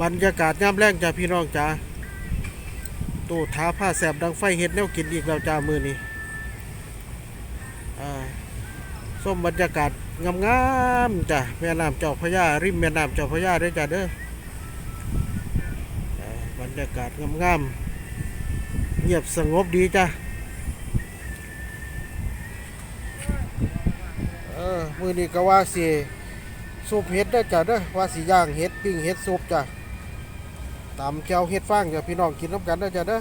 บรรยากาศย่ำแรงจ้าพี่น้องจ้าตู้ท้าผ้าแสบดังไฟเห็ดแนวกินอีกแล้วจ้ามือนี้อ่ส้มบรรยากาศงามๆจ้าแม่น้ำเจ้าพระยาริมแม่น้ำเจ้าพระยาเด้จ้าเด้อบรรยากาศงามๆเงียบสงบดีจ้าเออมือนี้ก็ว่าสิซุปเห็ดได้จ้าเด้อว่าสิย่างเห็ดปิ้งเห็ดซุปจ้า ตำแก้วเฮ็ดฟางจ้ะพี่น้องกินน้ำกันนะจ้ะเด้อ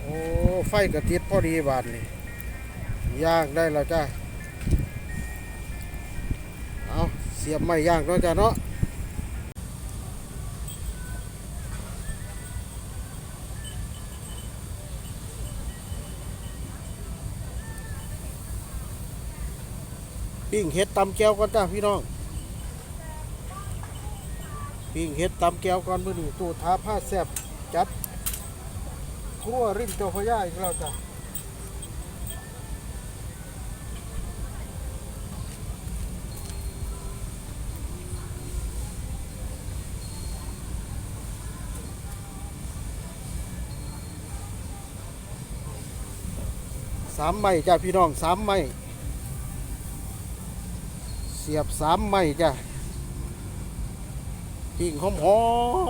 โอ้ไฟกระติดพอดีบานนี่ย่างได้แล้วจ้ะเอาเสียบไม้ย่างเนาะจ้ะเนาะปิ้งเห็ดตำแก้วก่อนจ้ะพี่น้อง ปิ้งเห็ดตำแก้วก่อนมื้อนี้ตู้ท้าผ้าแซ่บจัดทั่วริมเจ้าพระยาอีกแล้วจ้ะสามไม้จ้ะพี่น้องสามไม้เสียบสามไม้จ้ะ ปิ้งหอ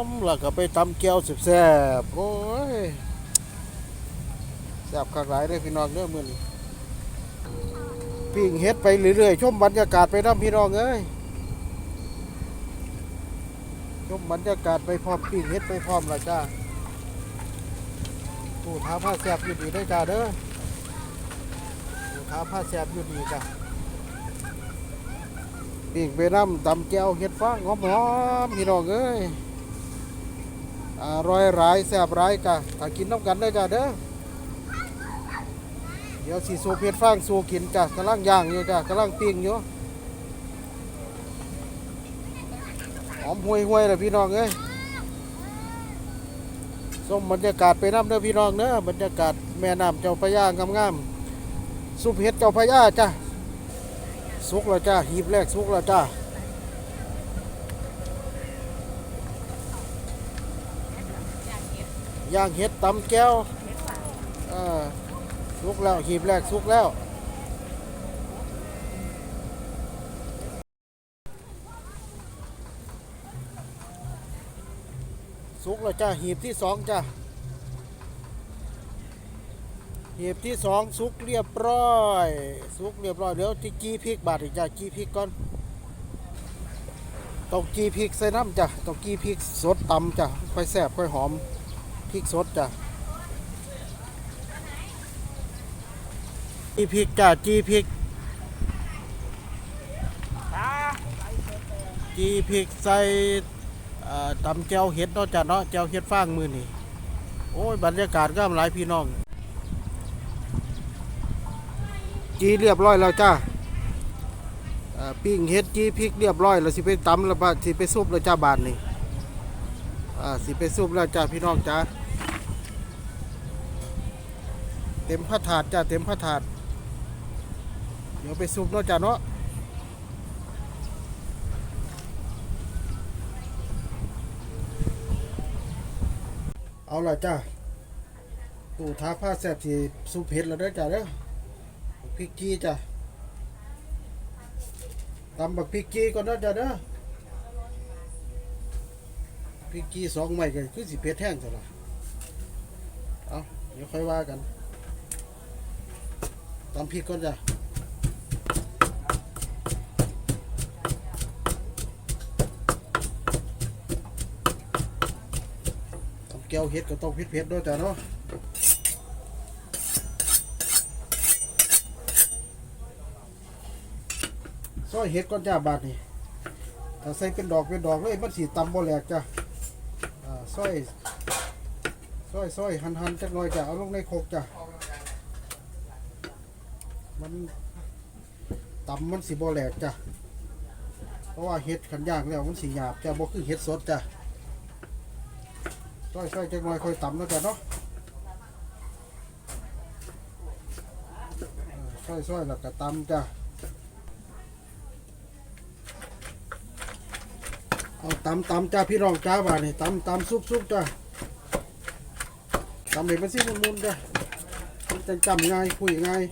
มๆแล้วก็ไปตำแก้วแซ่บๆโอ้ยแซ่บคักหลายเลยพี่น้องเด้อมื้อนี้ปิ้งเฮ็ดไปเรื่อยๆชมบรรยากาศไปนํพี่น้องเอ้ยชมบรรยากาศไปพร้อมปิ้งเฮ็ดไปพร้อมละจ้าตู้ท้าผ้าแซ่บอยู่ดีได้จ้าเด้อตู้ท้าผ้าแซ่บอยู่ดีจ้า ปิ้งไปน้ำตำแก้วเห็ดฟางหอมๆพี่น้องเอ้ยอร่อยหลายแซ่บหลายกะถ้ากินน้ำกันได้จ้ะเด้อเดี๋ยวสีสูเห็ดฟางสูกินจ้ะกำลังย่างอยู่จ้ะกำลังปิ้งอยู่หอมห่วยๆเลยพี่น้องเอ้ยส้มบรรยากาศไปน้ำเด้อพี่น้องเด้อบรรยากาศแม่น้ำเจ้าพระยางามๆสุเห็ดเจ้าพระยาจ้ะ สุกแล้วจ้าหีบแรกสุกแล้วจ้าย่างเห็ดตำแก้วสุกแล้วหีบแรกสุกแล้วสุกแล้วจ้าหีบที่สองจ้า หีบที่สองสุกเรียบร้อยสุกเรียบร้อยเดี๋ยวที่กี้พริกบาดอีกจ้ากี้พริกก่อนตองกี้พริกใส่น้ำจ้ะตองกี้พริกสดตำจ้ะค่อยแซ่บค่อยหอมพริกสดจ้ะกี้พริกจ้ะกี้พริกกี้พริกใส่ตำแจวเห็ดเนาะจ้ะเนาะแจวเห็ดฟางมือนี่โอ้ยบรรยากาศก็หลายพี่น้อง จีเรียบร้อยแล้วจ้าปิ้งเฮ็ดจีพริกเรียบร้อยแล้วสิไปตำแล้วสิไปซุปแล้วจ้าบาทนี่อ่าสิไปซุปแล้วจ้าพี่น้องจ้าเต็มผ้าถาดจ้าเต็มผ้าถาด เดี๋ยวไปซุปเนาะจ้าเนาะเอาละจ้าตู้ท้าผ้าแซ่บที่ซุปเห็ดแล้วเด้อจ้าเด้อ พริกกี้จ้ะตำบักพริกกี้ก่อนนะจ้ะเด้อพริกกี้สองไม้กันคือสิเผ็ดแห้งจ้ะล่ะเอาเดี๋ยวค่อยว่ากันตำพริกก่อนจ้ะตำแก้วเห็ดก็ต้องเผ็ดๆด้วยจ้ะเนาะ ซอยเห็ดก้อนจ้าบาทนี่ถ้าใส่เป็นดอกเป็นดอกเลยมันสีตำบ่แหลกจ้ะอ่าซอยซอยซอยหันหันจักหน่อยจ้ะเอาลงในโคกจ้ะมันตำมันสีบ่แหลกจ้ะเพราะว่าเห็ดขันย่างแล้วมันสีหยาบจ้ะบ่คือเห็ดสดจ้ะซอยซอยจักหน่อยค่อยตำแล้วจ้ะเนาะซอยซอยแล้วก็ตำจ้ะ เเอาตำตำจ้าพี่น้องจ้าบานี่ตำตำซุปซุปจ้าตำให้มันสิมุนๆจ้ามันจะจำง่ายคุยง่าย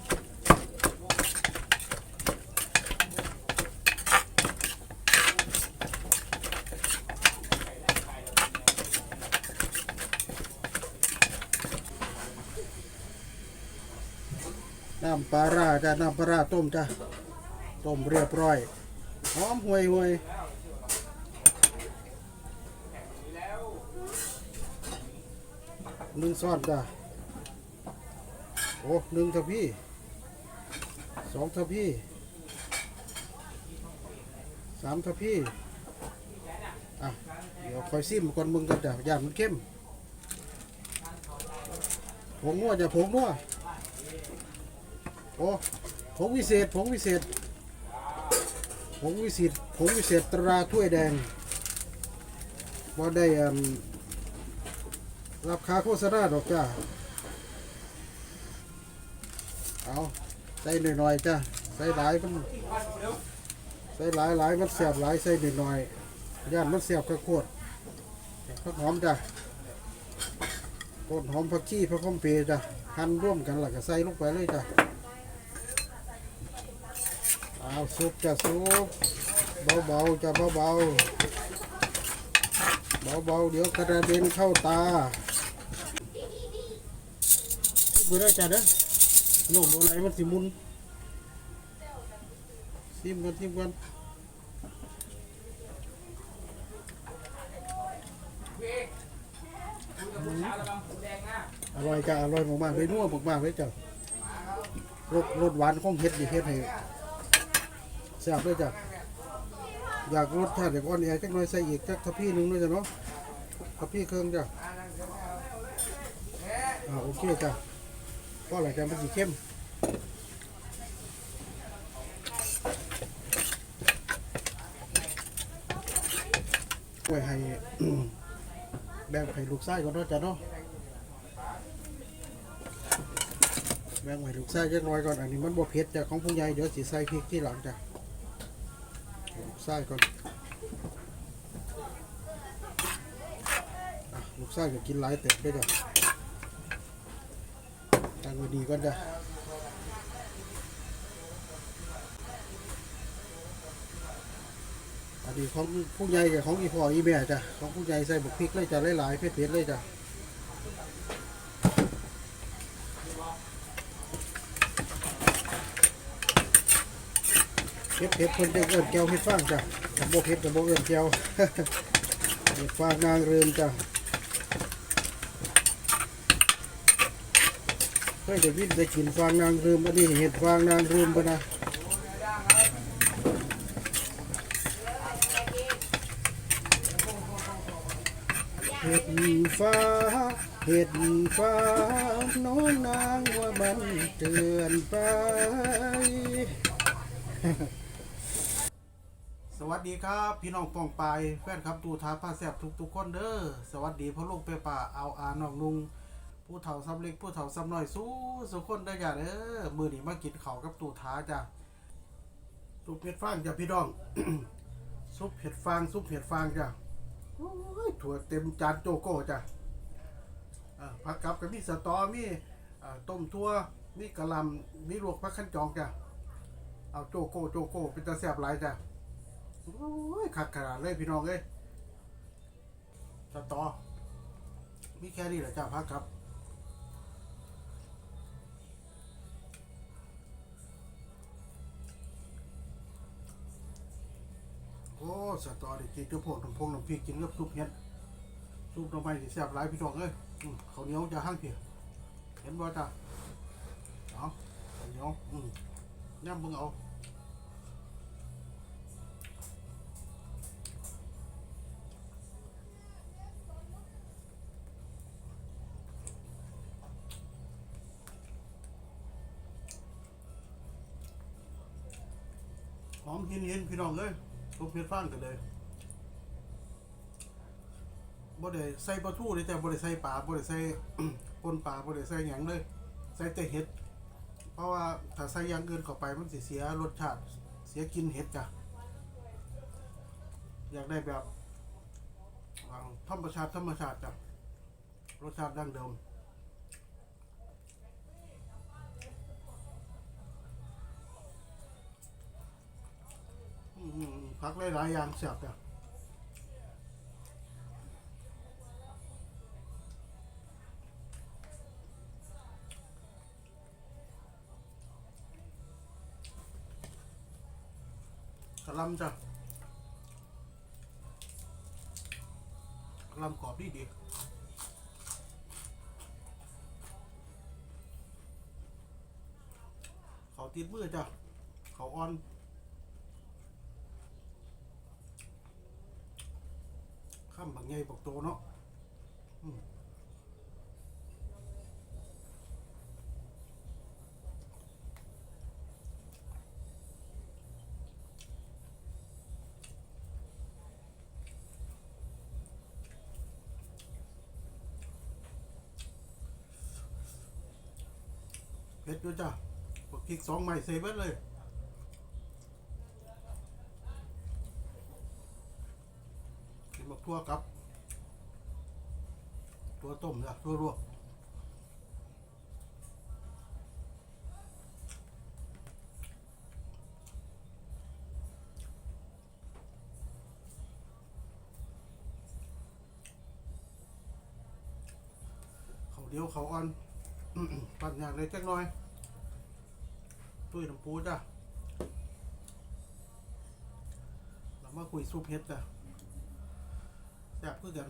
น้ำปลาร้าจ้าน้ำปลาร้าต้มจ้าต้มเรียบร้อยหอมห่วยห่วย หนึ่งซ้อนจ้าโอ้หนึ่งทัพพี่สองทัพพี่สามทัพพี่อะเดี๋ยวคอยซิมก่อนมึงกันจ้ะย่านมันเข้มผงนัวจ้ะผงนัวโอ้ผงวิเศษผงวิเศษผงวิเศษผงวิเศษตราถ้วยแดงว่าได้อืม รับคาโฆษณาดอกจ้า เอาใส่หน่อยๆจ้าใส่หลายมันใส่หลายหลายมันแสบหลายใส่หน่อยๆย่านมันแสบกระโคตรผักหอมจ้าต้นหอมผักชีผักหอมเปรย์จ้าหั่นร่วมกันแล้วก็ใส่ลงไปเลยจ้าเอาซุปจะซุปเบาๆจะเบาๆเบาๆเดี๋ยวกระเด็นเข้าตา บุได้จ้ะเด้อโยกโดนอะไรมันสิมุนซิมกันซิมกันอร่อยจ้ะอร่อยมากๆเลยนัวมากๆเลยจ้ะรสรสหวานของเฮ็ดดีเฮ็ดให้แซ่บเลยจ้ะอยากรสชาติอยากอ่อนแอจักหน่อยใส่อีกจักทัพพี่หนึงด้วยจ้ะเนาะทัพพี่เครื่องจ้ะอ่าโอเคจ้ะ ก็หลังจากมันสีเข้มไว้ให้แบ่งให้ลูกไส้ก่อนเนาะจ้ะเนาะแบ่งให้ลูกไส้จักน่อยก่อนอันนี้มันบ่เผ็ดจ้ะของผู้ใหญ่เดี๋ยวสิใส่พริกที่หลังจ้ะลูกไส้ก่อนลูกไส้ก็กินหลายเต็มด้วยจ้ะ ตั้งไว้ดีก่อนจ้ะอันนี้ของผู้ใหญ่กับของอีพ่ออีแม่จ้ะของผู้ใหญ่ใส่บุกพริกเลยจ้ะหลายๆเผ็ดๆเลยจ้ะเฮ็ดเฮ็ดคนเด็กเอิ้นแก้วเฮ็ดฟางจ้ะกับโบเฮ็ดกับโบเอิ้นแก้วเฮ็ดฟางนางเริมจ้ะ เคยได้ยินได้กินฟางนางเริมอันนี้เฮ็ดฟางนางเริมปะนะเฮ็ดฟ้าเฮ็ดฟ้า น้องนางว่ามันเตือนไป สวัสดีครับ พี่น้องปองปายแฟนครับตูท้าผ้าแสบทุกทุกๆคนเด้อ สวัสดีพ่อลูกเปป่าเอาอาน้องนุง ผู้เฒ่าซ้ำเล็กผู้เฒ่าซ้ำน้อยสู้สุคนได้อจ้ะเด้อมือนี้มากินเขากับตูท้าจ้ะซุปเห็ดฟางจ้ะพี่น้อง ซุปเห็ดฟางซุปเห็ดฟางจ้ะโอ้ยถั่วเต็มจานโจโก้จ้ะผักกับกับมีสตอมี่ต้มทั่วมีกะลำมีลวกผักขั้นจองจ้ะเอาโจโก้โจโก้เป็นตาแสบหลายจ้ะโอ้ยขัดขนาดเลยพี่น้องเอ้ยสตอมีแค่นี้แหละจ้าพักครับ สตอดิกินกับพวกน้ำพงน้ำพริกกินกับซุปเห็ดซุปหน้ำไม้ที่แซ่บหลายพี่น้องเอ้ยอืมข้าเหนียวจะหั่งเพียเห็นบ่จ้าเอาข้าเหนียวอืมย่ำมึงเอาหอมหินหินพี่น้องเอ้ย ทุกเพียรฟังกันเลยบ่ได้ใส่ปลาทูเลยแต่บ่ได้ใส่ปลาบ่ได้ใส่ปนปลาบ่ได้ใส่หยังเลย ใส่แต่เห็ด เพราะว่าถ้าใส่อย่างอื่นเข้าไปมันสิเสียรสชาติ เสียกลินเห็ดจ้ะอยากได้แบบธรรมชาติธรรมชาติจ้ะรสชาติดั้งเดิม อืมผักหลายๆอย่างแซ่บจ้ะกระลำจ้ะกระลำกรอบดีดีเขาติดมือจ้ะเขาอ่อน ข้ามบางใหญ่บอกโตเนาะอืมเผ็ดด้วยจ้ะพริกสองไม้ใส่เบิดเลย กินบัก ทั่วกับ ตัวต้มจ้ะตัวลวกเขาเดียวเขาอ่อนปั่นอย่างไรจักหน่อยตุ้ยน้ำปูจ้ะเรามาคุยซุปเห็ดจ้ะ แซ่บคือกัน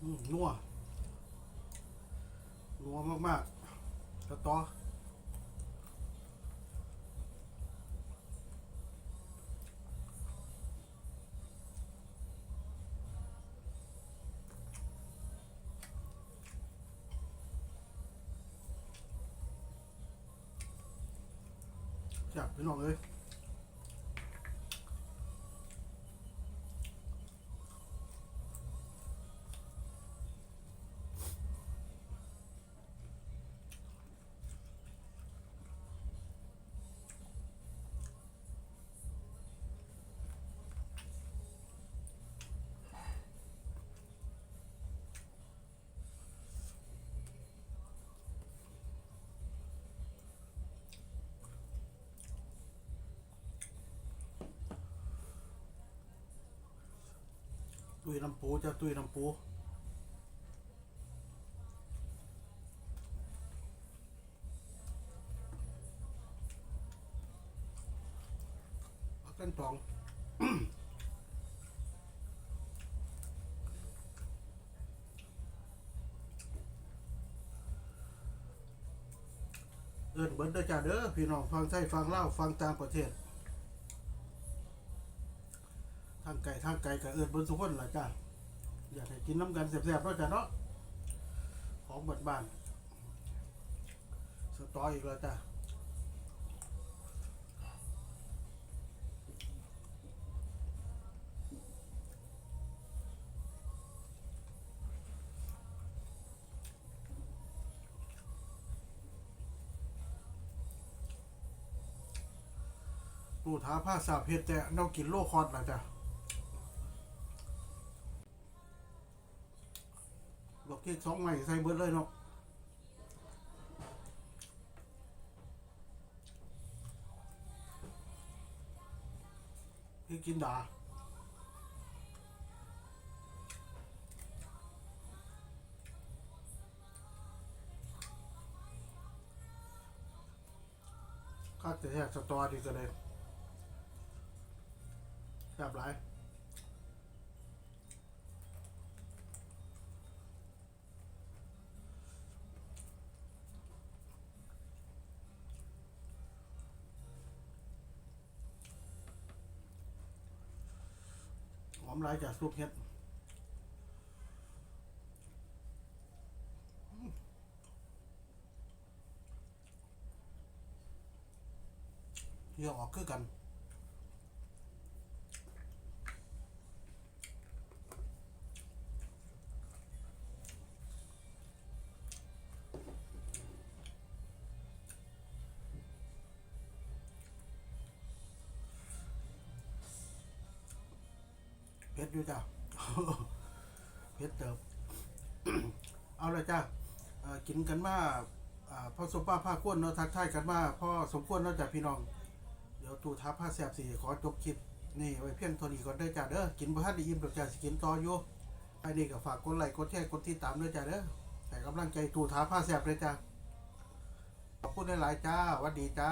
อืมนัวนัวมากๆแล้วต่อ จับไปลองเลย ตุยน้ำปูเจะตุยน้ำปูกันตองเอินเบิร์ดเด้อจ้าเด้อพี่น้องฟังไทยฟังเล่าฟังต่างประเทศ ทางไก่ทางไก่กับเอินเบิร์ดทุกคนล่ะจ้าอยากให้กินน้ำกันแซ่บๆเนาะจ้าเนาะของบ้านบ้านสตออีกแล้วจ้าปูท้าผ้าสาเห็ดแต่เรากินโลคอดล่ะจ้า เค้กสองใหม่ใส่เบิดเลยเนาะพี่กินดาข้าแต่แยกสตอดีกันเลยแซ่บหล มหลายจากซุปเห็ดเยอะออกคือกัน เผ็ดอยู่จ้ะเผ็ดเติบ เอาเละจ้ะกินกันมาอ่าพอสมป้าผ้าควนเนาะทักทายกันมาพ่อสมควรเนาะจ้ะพี่น้อง เดี๋ยวตูท้าผ้าแสบสีขอจบคลิปนี่ไว้เพียงเท่านี้ก่อนเด้จ้ะเด้อกินบ่ทันได้อิ่มดอกจ้ะสิกินต่ออยู่ไปนี่ก็ฝากกดไลค์กดแชร์กดติดตามด้วยจ้ะเด้อให้กำลังใจตูท้าผ้าแสบเลยจ้ะขอบคุณหลายๆจ้าวัดดีจ้า